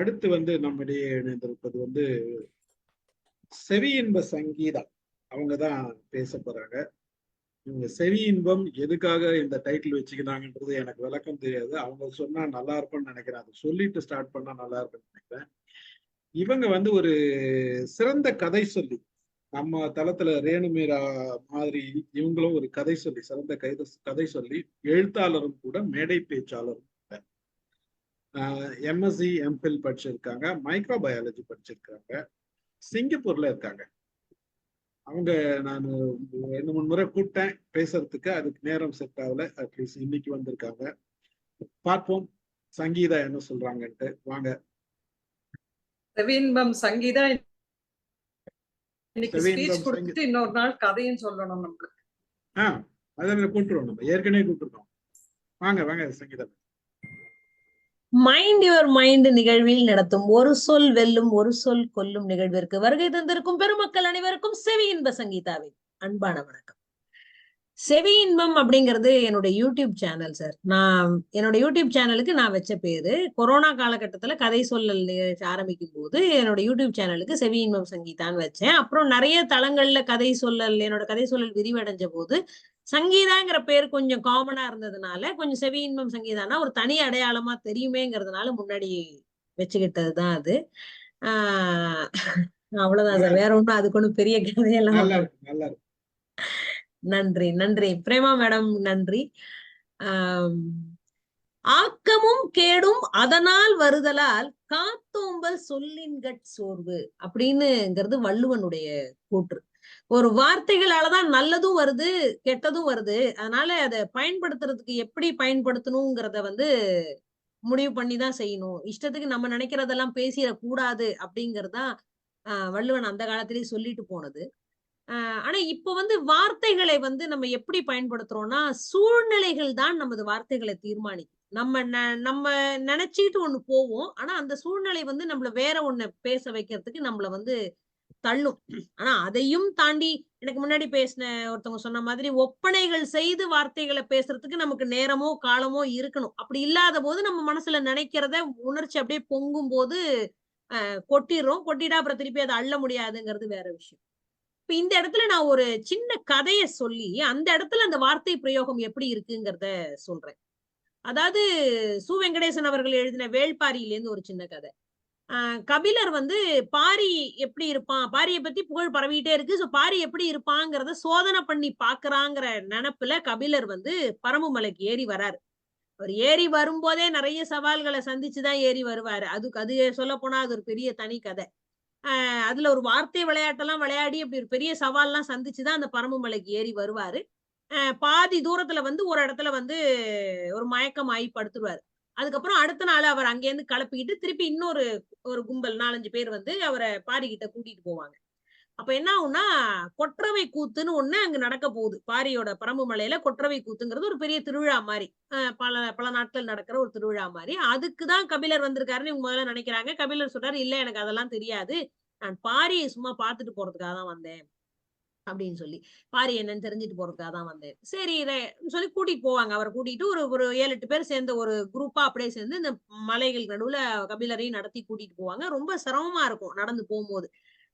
அடுத்து வந்து நம்மிடையே இணைந்திருப்பது வந்து செவி இன்ப சங்கீதா அவங்க தான் பேச போறாங்க. இவங்க செவி இன்பம் எதுக்காக இந்த டைட்டில் வச்சுக்கிறாங்கன்றது எனக்கு விளக்கம் தெரியாது. அவங்க சொன்னா நல்லா இருக்கும்னு நினைக்கிறேன். அதை சொல்லிட்டு ஸ்டார்ட் பண்ணா நல்லா இருக்கும்னு நினைக்கிறேன். இவங்க வந்து ஒரு சிறந்த கதை சொல்லி நம்ம தளத்துல ரேணுமீரா மாதிரி இவங்களும் ஒரு கதை சொல்லி சிறந்த கதை கதை சொல்லி எழுத்தாளரும் கூட மேடை பேச்சாளரும் எம்எஸ்சி எம்பில் படிச்சிருக்காங்க மைக்ரோ பயாலஜி படிச்சிருக்காங்க சிங்கப்பூர்ல இருக்காங்க. அவங்க நான் ரெண்டு மூணு முறை கூப்பிட்டேன் பேசுறதுக்கு அதுக்கு நேரம் செட் ஆகல அட்லீஸ்ட் இன்னைக்கு வந்திருக்காங்க. பார்ப்போம் சங்கீதா என்ன சொல்றாங்கன்ட்டு வாங்க. செவின்பம் சங்கீதா இன்னைக்கு ஸ்பீச் கொடுத்துட்டு இன்னொரு நாள் கதையும் சொல்லணும் நம்மளுக்கு. ஆஹ் அதை கூப்பிட்டுருவோம் நம்ம ஏற்கனவே கூப்பிட்டுருக்கோம். வாங்க வாங்க சங்கீதா. மைண்ட் யுவர் மைண்ட் நிகழ்வில் நடத்தும். ஒரு சொல் வெல்லும் ஒரு சொல் கொல்லும் நிகழ்விற்கு வருகை தந்திருக்கும் பெருமக்கள் அனைவருக்கும் செவி இன்ப சங்கீதாவின் அன்பான வணக்கம். செவி இன்பம் அப்படிங்கிறது என்னுடைய யூடியூப் சேனல் சார் நான் என்னோட யூடியூப் சேனலுக்கு நான் வச்ச பேரு. கொரோனா காலகட்டத்துல கதை சொல்லல் நிகழ்ச்சி ஆரம்பிக்கும் போது என்னோட யூடியூப் சேனலுக்கு செவி இன்பம் சங்கீதான்னு வச்சேன். அப்புறம் நிறைய தளங்கள்ல கதை சொல்லல் என்னோட கதை சொல்லல் விரிவடைஞ்ச போது சங்கீதாங்கிற பேர் கொஞ்சம் காமனா இருந்ததுனால கொஞ்சம் செவி இன்பம் சங்கீதானா ஒரு தனி அடையாளமா தெரியுமேங்கிறதுனால முன்னாடி வச்சுக்கிட்டதுதான் அது. ஆஹ் அவ்வளவுதான் சார். வேற ஒண்ணும் அதுக்கு ஒண்ணும் பெரிய கதையெல்லாம் நன்றி நன்றி. பிரேமா மேடம் நன்றி. ஆம், ஆக்கமும் கேடும் அதனால் வருதலால் காத்தோம்பல் சொல்லின்கட் சோர்வு அப்படின்னுங்கிறது வள்ளுவனுடைய கூற்று. ஒரு வார்த்தைகளாலதான் நல்லதும் வருது கெட்டதும் வருது. அதனால அதை பயன்படுத்துறதுக்கு எப்படி பயன்படுத்தணுங்கிறத வந்து முடிவு பண்ணி தான் செய்யணும். இஷ்டத்துக்கு நம்ம நினைக்கிறதெல்லாம் பேசிடக்கூடாது அப்படிங்கறதுதான் ஆஹ் வள்ளுவன் அந்த காலத்திலேயே சொல்லிட்டு போனது. ஆஹ் ஆனா இப்ப வந்து வார்த்தைகளை வந்து நம்ம எப்படி பயன்படுத்துறோம்னா சூழ்நிலைகள் தான் நமது வார்த்தைகளை தீர்மானிக்கும். நம்ம ந- நம்ம நினைச்சிட்டு ஒண்ணு போவோம். ஆனா அந்த சூழ்நிலை வந்து நம்மள வேற ஒண்ணு பேச வைக்கிறதுக்கு நம்மள வந்து தள்ளும். ஆனா அதையும் தாண்டி எனக்கு முன்னாடி பேசின ஒருத்தவங்க சொன்ன மாதிரி ஒப்பனைகள் செய்து வார்த்தைகளை பேசுறதுக்கு நமக்கு நேரமோ காலமோ இருக்கணும். அப்படி இல்லாத போது நம்ம மனசுல நினைக்கிறத உணர்ச்சி அப்படியே பொங்கும் போது அஹ் கொட்டிடுறோம். கொட்டிட்டா அப்புறம் திருப்பி அதை அள்ள முடியாதுங்கிறது வேற விஷயம். இப்ப இந்த இடத்துல நான் ஒரு சின்ன கதைய சொல்லி அந்த இடத்துல அந்த வார்த்தை பிரயோகம் எப்படி இருக்குங்கிறத சொல்றேன். அதாவது சு. வெங்கடேசன் அவர்கள் எழுதின வேள்பாரியிலேருந்து ஒரு சின்ன கதை. கபிலர் வந்து பாரி எப்படி இருப்பான்? பாரியை பத்தி புகழ் பரவிட்டே இருக்கு. ஸோ பாரி எப்படி இருப்பாங்கிறத சோதனை பண்ணி பாக்குறாங்கிற நினப்புல கபிலர் வந்து பரம்புமலைக்கு ஏறி வராரு. அவர் ஏறி வரும்போதே நிறைய சவால்களை சந்திச்சுதான் ஏறி வருவாரு. அதுக்கு அது சொல்ல போனா அது ஒரு பெரிய தனி கதை. ஆஹ் அதுல ஒரு வார்த்தை விளையாட்டெல்லாம் விளையாடி அப்படி ஒரு பெரிய சவால்லாம் சந்திச்சுதான் அந்த பரம்புமலைக்கு ஏறி வருவாரு. பாதி தூரத்துல வந்து ஒரு இடத்துல வந்து ஒரு மயக்கம் ஆகி படுத்துருவாரு. அதுக்கப்புறம் அடுத்த நாள் அவர் அங்கேருந்து கிளப்பிக்கிட்டு திருப்பி இன்னொரு ஒரு கும்பல் நாலஞ்சு பேர் வந்து அவரை பாரிக்கிட்ட கூட்டிட்டு போவாங்க. அப்ப என்ன ஆகும்னா கொற்றவை கூத்துன்னு ஒண்ணு அங்க நடக்க போகுது. பாரியோட பரம்பு மலையில கொற்றவை கூத்துங்கிறது ஒரு பெரிய திருவிழா மாதிரி. ஆஹ் பல பல நாட்கள் நடக்கிற ஒரு திருவிழா மாதிரி. அதுக்குதான் கபிலர் வந்திருக்காருன்னு இவங்க முதல்ல நினைக்கிறாங்க. கபிலர் சொல்றாரு இல்ல எனக்கு அதெல்லாம் தெரியாது. நான் பாரியை சும்மா பாத்துட்டு போறதுக்காக தான் வந்தேன். அப்படின்னு சொல்லி பாரு என்னன்னு தெரிஞ்சுட்டு போறதுக்காக தான் வந்தேன். சரி இதை- சொல்லி கூட்டிட்டு போவாங்க. அவரை கூட்டிட்டு ஒரு ஒரு ஏழு எட்டு பேர் சேர்ந்த ஒரு குரூப்பா அப்படியே சேர்ந்து இந்த மலைகள் நடுவுல கபிலரையும் நடத்தி கூட்டிட்டு போவாங்க. ரொம்ப சிரமமா இருக்கும் நடந்து போகும்போது.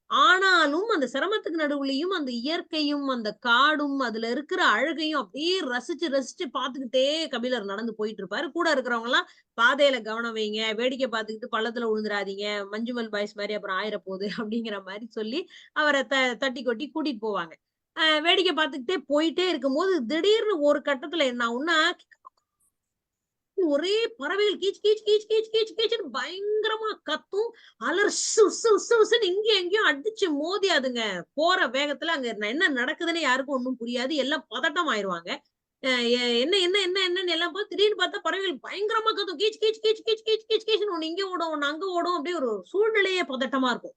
ஆனாலும் அந்த சிரமத்துக்கு நடுவுலயும் அந்த இயற்கையும் அந்த காடும் அதுல இருக்கிற அழகையும் அப்படியே ரசிச்சு ரசிச்சு பாத்துக்கிட்டே கபிலர் நடந்து போயிட்டு இருப்பாரு கூட இருக்கிறவங்க எல்லாம் பாதையில கவனம் வைங்க வேடிக்கை பார்த்துக்கிட்டு பள்ளத்துல விழுந்துடாதீங்க மஞ்சுமல் பாய்ஸ் மாதிரி அப்புறம் ஆயிர போகுது அப்படிங்கிற மாதிரி சொல்லி அவரை த தட்டி கொட்டி கூட்டிட்டு போவாங்க. ஆஹ் வேடிக்கை பார்த்துக்கிட்டே போயிட்டே இருக்கும்போது திடீர்னு ஒரு கட்டத்துல என்ன ஆகும்னா ஒரே பறவைகள் கீச் கீச் கீச் கீச் கீச் கீச்சுன்னு பயங்கரமா கத்தும் அலர் சு எங்கேயும் அடிச்சு மோதி அதுங்க போற வேகத்துல அங்க என்ன நடக்குதுன்னு யாருக்கும் ஒண்ணும் புரியாது. எல்லாம் பதட்டம் ஆயிருவாங்க. அஹ் என்ன என்ன என்ன என்னன்னு எல்லாம் பார்த்து திடீர்னு பார்த்தா பறவைகள் பயங்கரமா கத்தும். கீச் கீச் கீச் கீச் கீச் கீச் கீச்னு ஒண்ணு இங்க ஓடும் ஒண்ணு அங்க ஓடும் அப்படியே ஒரு சூழ்நிலையே பதட்டமா இருக்கும்.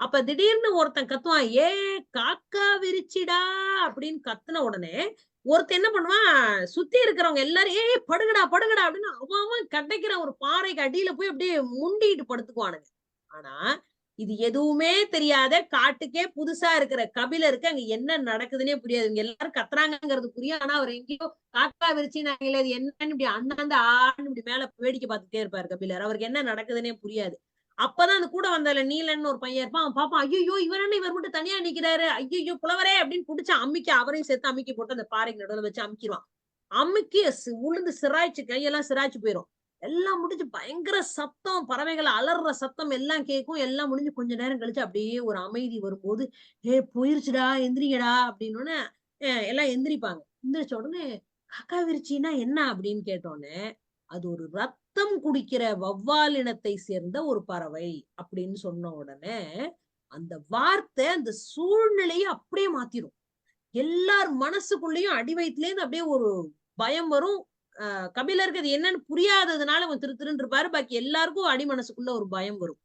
அப்ப திடீர்னு ஒருத்தன் கத்துவான் ஏ காக்க விரிச்சிடா அப்படின்னு கத்துன உடனே ஒருத்தன் என்ன பண்ணுவான் சுத்தி இருக்கிறவங்க எல்லாரும் ஏய் படுகடா படுகடா அப்படின்னு அவன் கிடைக்கிற ஒரு பாறைக்கு அடியில போய் அப்படியே முண்டிட்டு படுத்துக்குவானுங்க. ஆனா இது எதுவுமே தெரியாத காட்டுக்கே புதுசா இருக்கிற கபிலருக்கு அங்க என்ன நடக்குதுன்னே புரியாது. இவங்க எல்லாரும் கத்துறாங்கிறது புரியும் ஆனா அவர் எங்கேயோ காக்கா விரிச்சினாங்களே அது என்னன்னு இப்படி அண்ணாந்து ஆன்னு இப்படி மேல வேடிக்கை பார்த்துட்டே இருப்பாரு கபிலர். அவருக்கு என்ன நடக்குதுன்னே புரியாது. அப்பதான் அந்த கூட வந்ததுல நீலன்னு ஒரு பையன் இருப்பான். அவன் பாப்பான் ஐயோ இவர் என்ன இவர் மட்டும் தனியா நிக்கிறாரு? ஐயோ புலவரே! அப்படின்னு புடிச்சு அம்மிக்கு அவரையும் சேர்த்து அம்மிக்கி போட்டு அந்த பாறைக்கு நடுவில் வச்சு அமுக்கிடுவான் அமுக்கி உளுந்து சிராய்ச்சு கையெல்லாம் சிராய்ச்சி போயிரும். எல்லாம் முடிஞ்சு பயங்கர சத்தம் பறவைகள் அலறுற சத்தம் எல்லாம் கேட்கும் எல்லாம் முடிஞ்சு கொஞ்ச நேரம் கழிச்சு அப்படியே ஒரு அமைதி வரும்போது ஏ போயிருச்சுடா எந்திரிங்கடா! அப்படின்னு எல்லாம் எந்திரிப்பாங்க. எந்திரிச்ச உடனே காக்கா விரிச்சின்னா என்ன? அப்படின்னு கேட்டோன்னே அது ஒரு ரத்தம் குடிக்கிற வௌவால் இனத்தை சேர்ந்த ஒரு பறவை அப்படின்னு சொன்ன உடனே அந்த வார்த்தை அந்த சூழ்நிலையை அப்படியே மாத்திரும். எல்லார் மனசுக்குள்ளேயும் அடி வயிற்றுலேருந்து அப்படியே ஒரு பயம் வரும். ஆஹ் கபிலருக்கு அது என்னன்னு புரியாததுனால அவன் திரு திருன்னு இருப்பாரு. பாக்கி எல்லாருக்கும் அடி மனசுக்குள்ள ஒரு பயம் வரும்.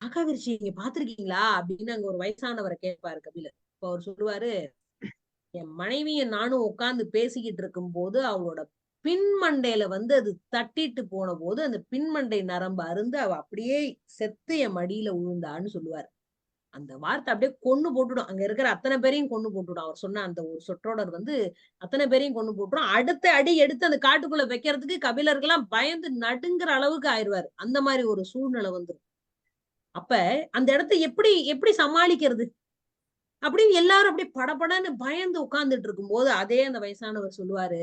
காக்கா நீங்க பாத்திருக்கீங்களா? அப்படின்னு அங்க ஒரு வயசானவரை கேட்பாரு கபிலர். இப்ப அவர் சொல்லுவாரு என் மனைவியை நானும் உட்கார்ந்து பேசிக்கிட்டு இருக்கும் போது அவளோட பின்மண்டையில வந்து அது தட்டிட்டு போன போது அந்த பின்மண்டை நரம்பு அருந்து அவ அப்படியே செத்து என் மடியில விழுந்தான்னு சொல்லுவாரு. அந்த வார்த்தை அப்படியே கொன்னு போட்டுடும். அங்க இருக்கிற அத்தனை பேரையும் கொன்னு போட்டுடும். அவர் சொன்ன அந்த ஒரு சொற்றோடர் வந்து அத்தனை பேரையும் கொண்டு போட்டுடும். அடுத்த அடி எடுத்து அந்த காட்டுக்குள்ள வைக்கிறதுக்கு கபிலர்கள்லாம் பயந்து நடுங்குற அளவுக்கு ஆயிடுவாரு அந்த மாதிரி ஒரு சூழ்நிலை வந்துடும் அப்ப அந்த இடத்த எப்படி எப்படி சமாளிக்கிறது? அப்படின்னு எல்லாரும் அப்படியே படபடன்னு பயந்து உட்கார்ந்துட்டு இருக்கும்போது அதே அந்த வயசானவர் சொல்லுவாரு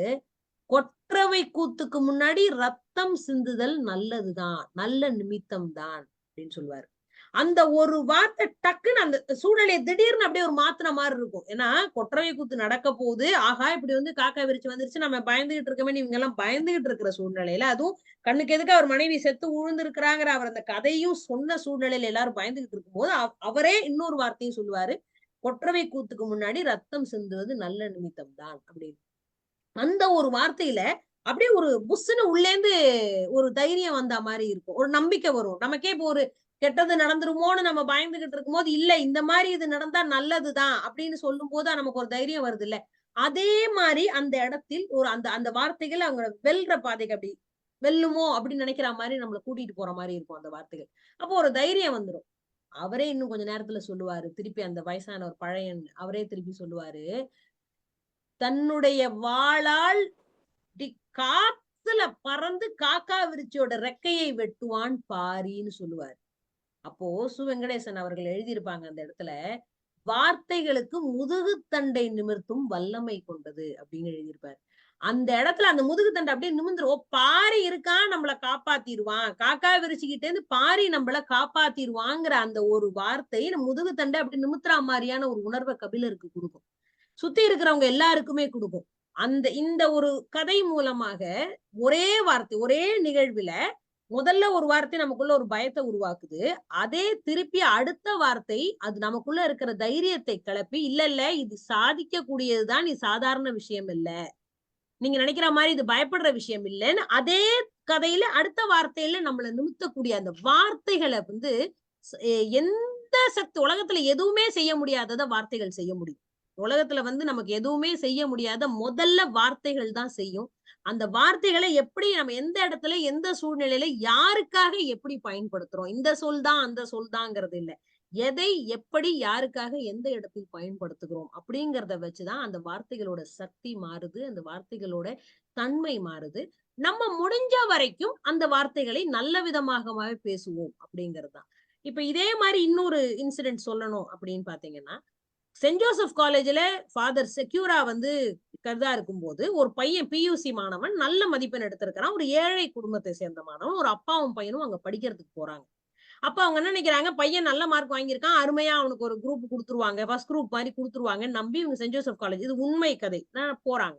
கொற்றவை கூத்துக்கு முன்னாடி ரத்தம் சிந்துதல் நல்லதுதான் நல்ல நிமித்தம் தான் அப்படின்னு சொல்லுவாரு. அந்த ஒரு வார்த்தை டக்குன்னு அந்த சூழ்நிலையை திடீர்னு அப்படியே ஒரு மாத்தின மாதிரி இருக்கும். ஏன்னா கொற்றவை கூத்து நடக்க போகுது. ஆகா இப்படி வந்து காக்கா விரிச்சு வந்துருச்சு. நம்ம பயந்துகிட்டு இருக்கமே இவங்க எல்லாம் பயந்துகிட்டு இருக்கிற சூழ்நிலையில. அதுவும் கண்ணுக்கு எதுக்கு அவர் மனைவி செத்து உழுந்திருக்கிறாங்கிற அவர் அந்த கதையும் சொன்ன சூழ்நிலையில எல்லாரும் பயந்துகிட்டு இருக்கும்போது அவரே இன்னொரு வார்த்தையும் சொல்லுவாரு. கொற்றவை கூத்துக்கு முன்னாடி ரத்தம் சிந்துவது நல்ல நிமித்தம் தான் அப்படின்னு. அந்த ஒரு வார்த்தையில அப்படியே ஒரு புஸ்ஸுன்னு உள்ளேந்து ஒரு தைரியம் வந்த மாதிரி இருக்கும். ஒரு நம்பிக்கை வரும். நமக்கே இப்போ ஒரு கெட்டது நடந்துருமோன்னு நம்ம பயந்துகிட்டு இருக்கும்போது இல்ல இந்த மாதிரி இது நடந்தா நல்லதுதான் அப்படின்னு சொல்லும் போது நமக்கு ஒரு தைரியம் வருது இல்ல அதே மாதிரி அந்த இடத்தில் ஒரு அந்த அந்த வார்த்தைகள் அவங்க வெல்ற பாதைக்கு அப்படி வெல்லுமோ அப்படின்னு நினைக்கிற மாதிரி நம்மளை கூட்டிட்டு போற மாதிரி இருக்கும் அந்த வார்த்தைகள். அப்போ ஒரு தைரியம் வந்துடும் அவரே இன்னும் கொஞ்ச நேரத்துல சொல்லுவாரு. திருப்பி அந்த வயசான ஒரு பழையன் அவரே திருப்பி சொல்லுவாரு. தன்னுடைய வாளால் காத்துல பறந்து காக்கா விரிச்சியோட ரெக்கையை வெட்டுவான் பாரின்னு சொல்லுவார். அப்போ சு வெங்கடேசன் அவர்கள் எழுதியிருப்பாங்க அந்த இடத்துல வார்த்தைகளுக்கு முதுகுத்தண்டை நிமிர்த்தும் வல்லமை கொண்டது அப்படின்னு எழுதியிருப்பாரு. அந்த இடத்துல அந்த முதுகு தண்டை அப்படியே நிமிர்ந்துரும். பாரி இருக்கான் நம்மள காப்பாத்திடுவான் காக்கா விரிச்சுக்கிட்டே இருந்து பாரி நம்மள காப்பாத்திடுவாங்கிற அந்த ஒரு வார்த்தை முதுகு முதுகுத்தண்டை அப்படி நிமித்துற மாதிரியான ஒரு உணர்வை கபிலருக்கு கொடுக்கும். சுத்தி இருக்கிறவங்க எல்லாருக்குமே கொடுக்கும். அந்த இந்த ஒரு கதை மூலமாக ஒரே வார்த்தை ஒரே நிகழ்வுல முதல்ல ஒரு வார்த்தை நமக்குள்ள ஒரு பயத்தை உருவாக்குது. அதே திருப்பி அடுத்த வார்த்தை அது நமக்குள்ள இருக்கிற தைரியத்தை கிளப்பி இல்ல இல்ல இது சாதிக்க கூடியதுதான் இது சாதாரண விஷயம் இல்ல. நீங்க நினைக்கிற மாதிரி இது பயப்படுற விஷயம் இல்லைன்னு அதே கதையில அடுத்த வார்த்தையில நம்மளை நிமித்தக்கூடிய அந்த வார்த்தைகளை வந்து எந்த சக்தி உலகத்துல எதுவுமே செய்ய முடியாததை வார்த்தைகள் செய்ய முடியும். உலகத்துல வந்து நமக்கு எதுவுமே செய்ய முடியாத முதல்ல வார்த்தைகள் தான் செய்யும். அந்த வார்த்தைகளை எப்படி நம்ம எந்த இடத்துல எந்த சூழ்நிலையில யாருக்காக எப்படி பயன்படுத்துறோம்? இந்த சொல் தான் அந்த சொல் தாங்கிறது இல்ல. எதை எப்படி யாருக்காக எந்த இடத்தில் பயன்படுத்துகிறோம்? அப்படிங்கிறத வச்சுதான் அந்த வார்த்தைகளோட சக்தி மாறுது அந்த வார்த்தைகளோட தன்மை மாறுது. நம்ம முடிஞ்ச வரைக்கும் அந்த வார்த்தைகளை நல்ல விதமாகவே பேசுவோம் அப்படிங்கிறது தான். இப்ப இதே மாதிரி இன்னொரு இன்சிடென்ட் சொல்லணும் அப்படின்னு பாத்தீங்கன்னா சென்ட் ஜோசப் காலேஜ்ல ஃபாதர் செக்யூரா வந்து கருதா இருக்கும்போது ஒரு பையன் பியூசி மாணவன் நல்ல மதிப்பெண் எடுத்திருக்கிறான். ஒரு ஏழை குடும்பத்தை சேர்ந்த மாணவன் ஒரு அப்பாவும் பையனும் அங்க படிக்கிறதுக்கு போறாங்க. அப்ப அவங்க என்ன நினைக்கிறாங்க? பையன் நல்ல மார்க் வாங்கியிருக்கான் அருமையா அவனுக்கு ஒரு குரூப் கொடுத்துருவாங்க ஃபர்ஸ்ட் குரூப் மாதிரி கொடுத்துருவாங்க நம்பி இவங்க சென்ட் ஜோசப் காலேஜ் இது உண்மை கதை போறாங்க.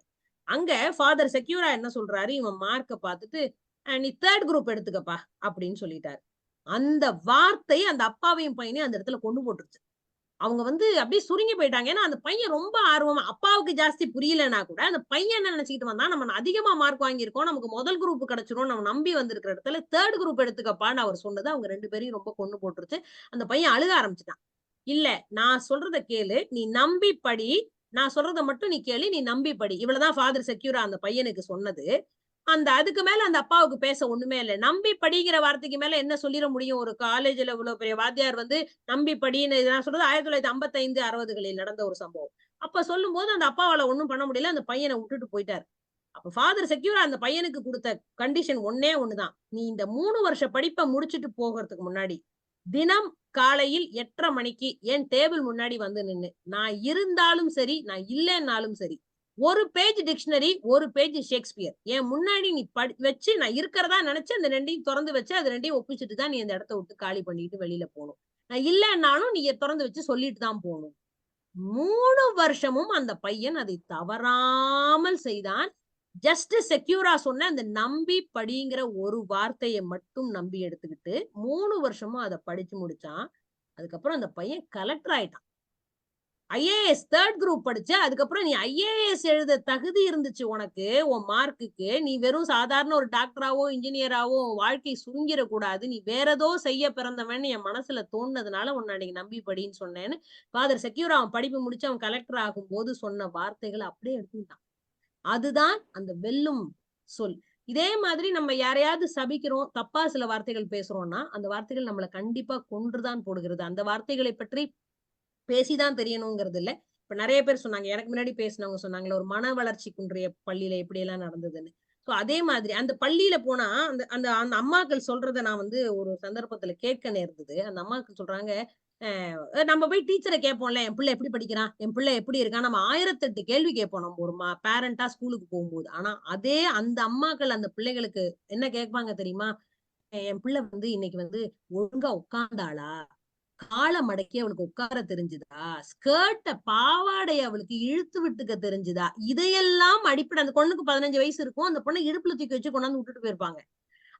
அங்க ஃபாதர் செக்யூரா என்ன சொல்றாரு? இவன் மார்க்க பார்த்துட்டு நீ தேர்ட் குரூப் எடுத்துக்கப்பா அப்படின்னு சொல்லிட்டாரு. அந்த வார்த்தை அந்த அப்பாவையும் பையனையும் அந்த இடத்துல கொண்டு போட்டுருச்சு. அவங்க வந்து அப்படியே சுருங்கி போயிட்டாங்க. ஏன்னா அந்த பையன் ரொம்ப ஆர்வமா அப்பாவுக்கு ஜாஸ்தி புரியலன்னா கூட அந்த பையன் என்ன நினைச்சிட்டு வந்தா நம்ம அதிகமா மார்க் வாங்கியிருக்கோம் நமக்கு முதல் குரூப் கிடைச்சிரும் நம்ம நம்பி வந்திருக்கிற இடத்துல தேர்ட் குரூப் எடுத்துக்கப்பான்னு அவர் சொன்னது அவங்க ரெண்டு பேரையும் ரொம்ப கொண்டு போட்டுருச்சு. அந்த பையன் அழுக ஆரம்பிச்சிட்டான். இல்ல நான் சொல்றத கேளு நீ நம்பி படி நான் சொல்றத மட்டும் நீ கேளு நீ நம்பி படி இவ்வளவுதான் ஃபாதர் செக்யூரா அந்த பையனுக்கு சொன்னது. அந்த அதுக்கு மேல அந்த அப்பாவுக்கு பேச ஒண்ணுமே இல்லை. நம்பி படிக்கிற வார்த்தைக்கு மேல என்ன சொல்லிட முடியும்? ஒரு காலேஜ்ல இவ்வளவு பெரிய வாத்தியார் வந்து நம்பி படின்னு நான் சொல்றது ஆயிரத்தி தொள்ளாயிரத்தி ஐம்பத்தைந்து அறுபதுகளில் நடந்த ஒரு சம்பவம். அப்ப சொல்லும் போது அந்த அப்பாவால ஒண்ணும் பண்ண முடியல. அந்த பையனை விட்டுட்டு போயிட்டாரு. அப்ப ஃபாதர் செக்யூரா அந்த பையனுக்கு கொடுத்த கண்டிஷன் ஒன்னே ஒண்ணுதான். நீ இந்த மூணு வருஷ படிப்பை முடிச்சுட்டு போகிறதுக்கு முன்னாடி தினம் காலையில் எட்டரை மணிக்கு என் டேபிள் முன்னாடி வந்து நின்னு. நான் இருந்தாலும் சரி நான் இல்லைன்னாலும் சரி ஒரு பேஜ் டிக்ஷனரி ஒரு பேஜ் ஷேக்ஸ்பியர் என் முன்னாடி நீ படி வச்சு நான் இருக்கிறதா நினைச்சு அந்த ரெண்டையும் திறந்து வச்சு அது ரெண்டையும் ஒப்பிச்சுட்டு தான் நீ அந்த இடத்த விட்டு காலி பண்ணிட்டு வெளியில போகணும். நான் இல்லைன்னாலும் நீ திறந்து வச்சு சொல்லிட்டு தான் போகணும். மூணு வருஷமும் அந்த பையன் அதை தவறாமல் செய்தான். ஜஸ்ட் செக்யூரா சொன்ன அந்த நம்பி படிங்கிற ஒரு வார்த்தையை மட்டும் நம்பி எடுத்துக்கிட்டு மூணு வருஷமும் அதை படிச்சு முடிச்சான். அதுக்கப்புறம் அந்த பையன் கலெக்டர் ஆயிட்டான். ஐஏஎஸ் தேர்ட் குரூப் படிச்ச அதுக்கப்புறம் நீ ஐஏஎஸ் எழுத தகுதி இருந்துச்சு உனக்கு உன் மார்க்குக்கு நீ வெறும் சாதாரண ஒரு டாக்டராவோ இன்ஜினியராவோ வாழ்க்கை சுருங்கிட கூடாது நீ வேற ஏதோ செய்ய பிறந்தவன் என் மனசுல தோணுனதுனால உன்னை அன்னைக்கு நம்பி படின்னு சொன்னேன்னு. ஃபாதர் செக்யூர் அவன் படிப்பு முடிச்சு அவன் கலெக்டர் ஆகும் போது சொன்ன வார்த்தைகளை அப்படியே எடுத்துக்கிட்டான். அதுதான் அந்த வெல்லும் சொல். இதே மாதிரி நம்ம யாரையாவது சபிக்கிறோம் தப்பா சில வார்த்தைகள் பேசுறோம்னா அந்த வார்த்தைகள் நம்மளை கண்டிப்பா கொன்றுதான் போடுகிறது. அந்த வார்த்தைகளை பற்றி பேசிதான் தெரியணுங்கிறது இல்ல இப்ப நிறைய பேர் சொன்னாங்க எனக்கு முன்னாடி பேசினவங்க சொன்னாங்களே ஒரு மன வளர்ச்சி குன்றிய பள்ளியில எப்படி எல்லாம் நடந்ததுன்னு. சோ அதே மாதிரி அந்த பள்ளியில போனா அந்த அந்த அந்த அம்மாக்கள் சொல்றத நான் வந்து ஒரு சந்தர்ப்பத்துல கேட்க நேர்ந்தது. அந்த அம்மாக்கள் சொல்றாங்க அஹ் நம்ம போய் டீச்சரை கேட்போம்ல என் பிள்ளை எப்படி படிக்கிறான்? என் பிள்ளை எப்படி இருக்கான்? நம்ம ஆயிரத்தெட்டு கேள்வி கேட்போம். நம்ம ஒரு பேரண்டா ஸ்கூலுக்கு போகும்போது. ஆனா அதே அந்த அம்மாக்கள் அந்த பிள்ளைகளுக்கு என்ன கேட்பாங்க தெரியுமா? என் பிள்ளை வந்து இன்னைக்கு வந்து ஒழுங்கா உட்கார்ந்தாளா? காலை மடக்கி அவளுக்கு உட்கார தெரிஞ்சுதா? ஸ்கர்ட்ட பாவாடைய அவளுக்கு இழுத்து விட்டுக்க தெரிஞ்சுதா? இதையெல்லாம் அடிப்படை அந்த பொண்ணுக்கு பதினஞ்சு வயசு இருக்கும் அந்த பொண்ணை இடுப்புல தூக்கி வச்சு கொண்டாந்து விட்டுட்டு போயிருப்பாங்க.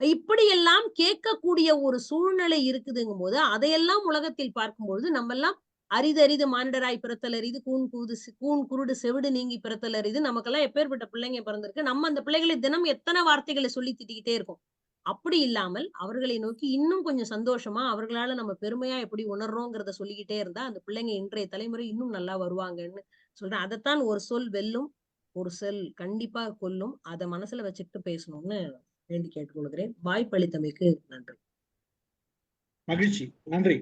இப்படி எல்லாம் கேட்கக்கூடிய ஒரு சூழ்நிலை இருக்குதுங்கும் போது அதையெல்லாம் உலகத்தில் பார்க்கும்பொழுது நம்ம எல்லாம் அரிதரிது மானிடராய் பிறத்தல் அரிது கூன் கூது கூன் குருடு செவிடு நீங்கி பிறத்தல் அரிது நமக்கெல்லாம் எப்பேற்பட்ட பிள்ளைங்க பிறந்திருக்கு நம்ம அந்த பிள்ளைகளை தினம் எத்தனை வார்த்தைகளை சொல்லி திட்டிக்கிட்டே இருக்கோம். அப்படி இல்லாமல் அவர்களை நோக்கி இன்னும் கொஞ்சம் சந்தோஷமா அவர்களால நம்ம பெருமையா எப்படி உணர்றோங்கிறத சொல்லிக்கிட்டே இருந்தா அந்த பிள்ளைங்க இன்றைய தலைமுறை இன்னும் நல்லா வருவாங்கன்னு சொல்றேன். அதைத்தான் ஒரு சொல் வெல்லும் ஒரு சொல் கண்டிப்பா கொல்லும். அதை மனசுல வச்சுட்டு பேசணும்னு வேண்டி கேட்டுக்கொள்கிறேன். வாய்ப்பளித்தமைக்கு நன்றி. மகிழ்ச்சி. நன்றி.